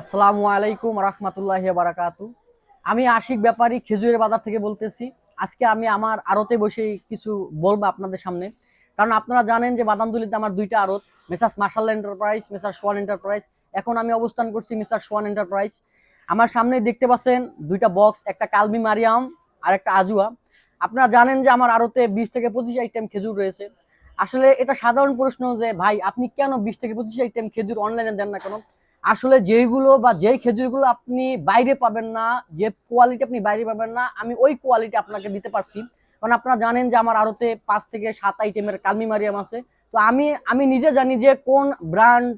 আসসালামু আলাইকুম রহমতুল্লাহ বারাকাতু। আমি আশিক ব্যাপারী খেজুরের বাজার থেকে বলতেছি। আজকে আমি আমার আড়তে বসে কিছু বলব আপনাদের সামনে। কারণ আপনারা জানেন যে বাদামদুলিতে আমার দুইটা আড়ত, messrs Marshal enterprise messrs Swan enterprise. এখন আমি অবস্থান করছি মিস্টার সোয়ান এন্টারপ্রাইজ। আমার সামনে দেখতে পাচ্ছেন দুইটা বক্স, একটা কালমি মারিয়াম আর একটা আজুয়া। আপনারা জানেন যে আমার আড়তে বিশ থেকে পঁচিশ আইটেম খেজুর রয়েছে। আসলে এটা সাধারণ প্রশ্ন যে, ভাই, আপনি কেন বিশ থেকে পঁচিশ আইটেম খেজুর অনলাইনে দেন না কেন? আসলে যেইগুলো বা যেই খেজুরগুলো আপনি বাইরে পাবেন না, যে কোয়ালিটি আপনি বাইরে পাবেন না, আমি ওই কোয়ালিটি আপনাকে দিতে পারছি। কারণ আপনারা জানেন যে আমার আড়তে পাঁচ থেকে সাত আইটেমের কালমি মারিয়াম আছে। তো আমি আমি নিজে জানি যে কোন ব্র্যান্ড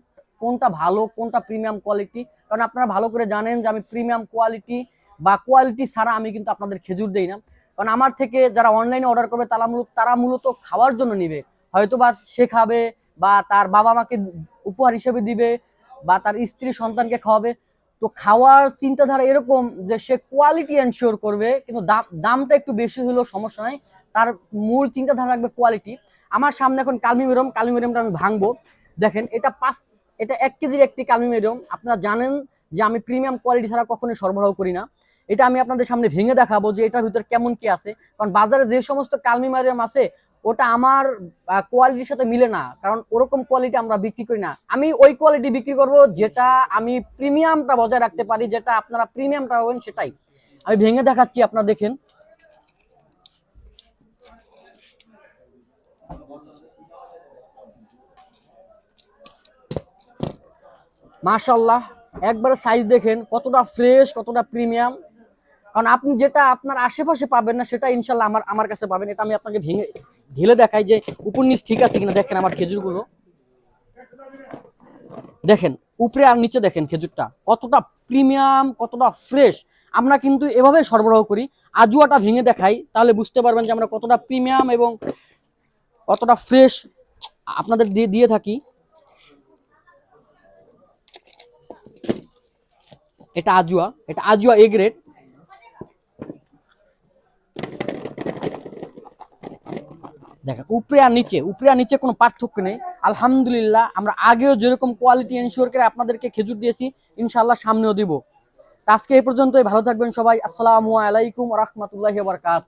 কোনটা ভালো, কোনটা প্রিমিয়াম কোয়ালিটি কারণ আপনারা ভালো করে জানেন যে আমি প্রিমিয়াম কোয়ালিটি বা কোয়ালিটি ছাড়া আমি কিন্তু আপনাদের খেজুর দেই না। কারণ আমার থেকে যারা অনলাইনে অর্ডার করবে, তারা মূলত তারা মূলত খাওয়ার জন্য নিবে। হয়তো বা সে খাবে বা তার বাবা মাকে উপহার হিসেবে দিবে বা তার স্ত্রী সন্তানকে খাওয়াবে। তো খাওয়ার চিন্তাধারা এরকম যে সে কোয়ালিটি এনশিওর করবে, কিন্তু দাম, দামটা একটু বেশি হলেও সমস্যা নাই। তার মূল চিন্তাধারা রাখবে কোয়ালিটি আমার সামনে এখন কালমি মেরম, কালমি মেরমটা আমি ভাঙবো। দেখেন, এটা পাঁচ, এটা এক কেজির একটি কালমি মেরম। আপনারা জানেন যে আমি প্রিমিয়াম কোয়ালিটি ছাড়া কখনোই সরবরাহ করি না। এটা আমি আপনাদের সামনে ভেঙে দেখাবো যে এটার ভিতরে কেমন কি আছে। কারণ বাজারে যে সমস্ত কালমি মারিয়াম আছে ওটা আমার কোয়ালিটির সাথে মিলে না। কারণ ওরকম কোয়ালিটি আমরা বিক্রি করি না। আমি ওই কোয়ালিটি বিক্রি করব যেটা আমি প্রিমিয়ামটা বজায় রাখতে পারি, যেটা আপনারা প্রিমিয়ামটা পাবেন সেটাই। আমি ভেঙে দেখাচ্ছি, আপনারা দেখেন। মাশাল্লাহ একবারে সাইজ দেখেন, কতটা ফ্রেশ কতটা প্রিমিয়াম কারণ আপনি যেটা আপনার আশেপাশে পাবেন না, সেটা ইনশাল্লাহ আমার আমার কাছে পাবেন। এটা আমি আপনাকে ভেঙে, ঢেলে দেখাই যে উপর নিচ ঠিক আছে কিনা। দেখেন আমার খেজুরগুলো। দেখেন, উপরে আর নিচে দেখেন খেজুরটা। কতটা প্রিমিয়াম, কতটা ফ্রেশ। আমরা কিন্তু এভাবে সরবরাহ করি। আজুয়াটা ভেঙে দেখাই, তাহলে বুঝতে পারবেন যে আমরা কতটা প্রিমিয়াম এবং কতটা ফ্রেশ আপনাদের দিয়ে দিয়ে থাকি। এটা আজুয়া। এটা আজুয়া এ গ্রেড দেখেন, উপরে আর নিচে, উপরে আর নিচে কোনো পার্থক্য নেই। আলহামদুলিল্লাহ, আমরা আগেও যেরকম কোয়ালিটি এনশিওর করে আপনাদেরকে খেজুর দিয়েছি ইনশাল্লাহ সামনেও দিব। আজকে এই পর্যন্তই, ভালো থাকবেন সবাই। আসসালামু আলাইকুম রহমতুল্লাহ বারকাত